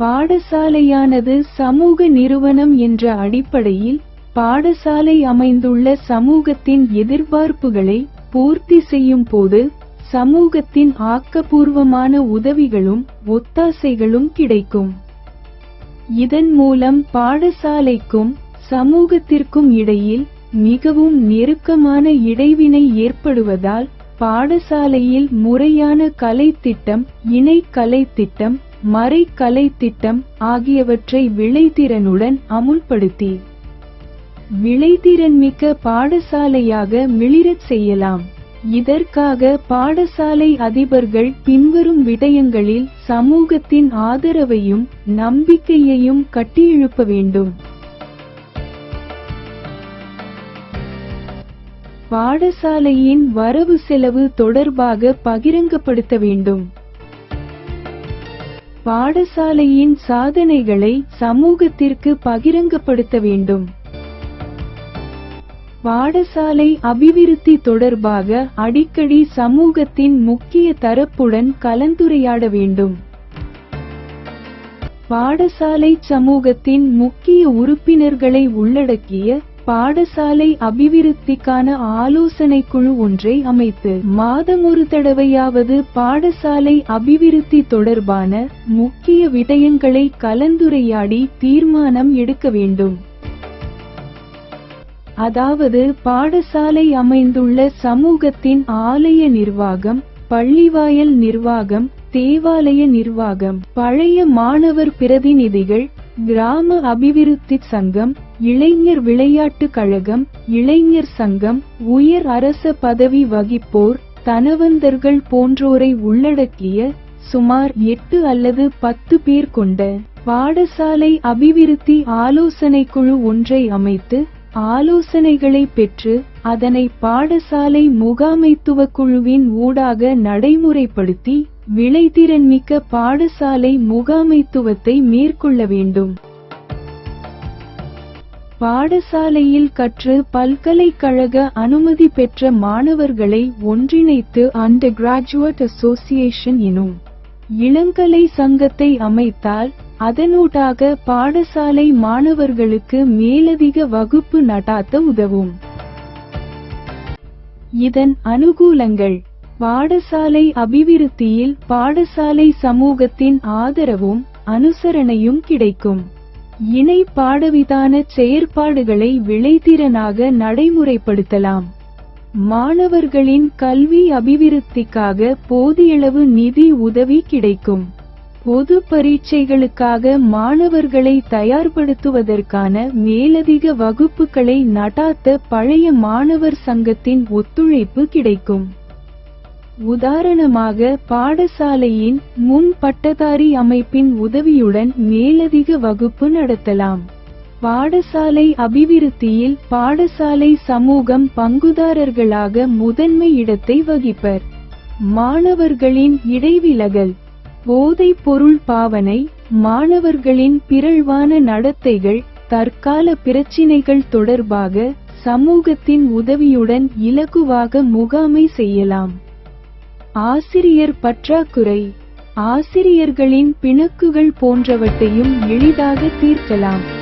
பாடசாலையானது சமூக நிறுவனம் என்ற அடிப்படையில் பாடசாலை அமைந்துள்ள சமூகத்தின் எதிர்பார்ப்புகளை பூர்த்தி செய்யும் போது சமூகத்தின் ஆக்கபூர்வமான உதவிகளும் ஒத்தாசைகளும் கிடைக்கும். இதன் மூலம் பாடசாலைக்கும் சமூகத்திற்கும் இடையில் மிகவும் நெருக்கமான இடைவினை ஏற்படுவதால் பாடசாலையில் முறையான கலை திட்டம் இணை கலை மறைக்கலை மறை கலை திட்டம் ஆகியவற்றை விளைத்திறனுடன் அமுல்படுத்தி விளைத்திறன்மிக்க பாடசாலையாக மிளிரச் செய்யலாம். இதற்காக பாடசாலை அதிபர்கள் பின்வரும் விடயங்களில் சமூகத்தின் ஆதரவையும் நம்பிக்கையையும் கட்டியெழுப்ப வேண்டும். பாடசாலையின் வரவு செலவு தொடர்பாக பகிரங்கப்படுத்த வேண்டும். பாடசாலையின் சாதனைகளை சமூகத்திற்கு பகிரங்கப்படுத்த வேண்டும். பாடசாலை அபிவிருத்தி தொடர்பாக அடிக்கடி சமூகத்தின் முக்கிய தரப்புடன் கலந்துரையாட வேண்டும். பாடசாலை சமூகத்தின் முக்கிய உறுப்பினர்களை உள்ளடக்கிய பாடசாலை அபிவிருத்திக்கான ஆலோசனை குழு ஒன்றை அமைத்து மாதம் ஒரு தடவையாவது பாடசாலை அபிவிருத்தி தொடர்பான முக்கிய விடயங்களை கலந்துரையாடி தீர்மானம் எடுக்க வேண்டும். அதாவது பாடசாலை அமைந்துள்ள சமூகத்தின் ஆலய நிர்வாகம் பள்ளிவாயல் நிர்வாகம் தேவாலய நிர்வாகம் பழைய மாணவர் பிரதிநிதிகள் கிராம அபிவிருத்தி சங்கம் இளைஞர் விளையாட்டு கழகம் இளைஞர் சங்கம் உயர் அரச பதவி வகிப்போர் தனவந்தர்கள் போன்றோரை உள்ளடக்கிய சுமார் எட்டு அல்லது பத்து பேர் கொண்ட பாடசாலை அபிவிருத்தி ஆலோசனை குழு ஒன்றை அமைத்து ஆலோசனைகளை பெற்று அதனை பாடசாலை முகாமைத்துவ குழுவின் ஊடாக நடைமுறைப்படுத்தி விளைத்திறன்மிக்க பாடசாலை முகாமைத்துவத்தை மேற்கொள்ள வேண்டும். பாடசாலையில் கற்று பல்கலைக்கழக அனுமதி பெற்ற மாணவர்களை ஒன்றிணைத்து அண்டர் கிராஜுவேட் அசோசியேஷன் எனும் இளங்கலை சங்கத்தை அமைத்தால் அதனூடாக பாடசாலை மாணவர்களுக்கு மேலதிக வகுப்பு நடாத்த உதவும். இதன் அனுகூலங்கள் பாடசாலை அபிவிருத்தியில் பாடசாலை சமூகத்தின் ஆதரவும் அனுசரணையும் கிடைக்கும். இணை பாடவிதான செயற்பாடுகளை விளைத்திறனாக நடைமுறைப்படுத்தலாம். மாணவர்களின் கல்வி அபிவிருத்திக்காக போதியளவு நிதி உதவி கிடைக்கும். பொது பரீட்சைகளுக்காக மாணவர்களை தயார்படுத்துவதற்கான மேலதிக வகுப்புகளை நடாத்த பழைய மாணவர் சங்கத்தின் ஒத்துழைப்பு கிடைக்கும். உதாரணமாக பாடசாலையின் முன் பட்டதாரி அமைப்பின் உதவியுடன் மேலதிக வகுப்பு நடத்தலாம். பாடசாலை அபிவிருத்தியில் பாடசாலை சமூகம் பங்குதாரர்களாக முதன்மை இடத்தை வகிப்பர். மாணவர்களின் இடைவிலகல் போதைப் பொருள் பாவனை மாணவர்களின் பிறழ்வான நடத்தைகள் தற்கால பிரச்சினைகள் தொடர்பாக சமூகத்தின் உதவியுடன் இலகுவாக முகாமை செய்யலாம். ஆசிரியர் பற்றாக்குறை. ஆசிரியர்களின் பிணக்குகள் போன்றவற்றையும் எளிதாக தீர்க்கலாம்.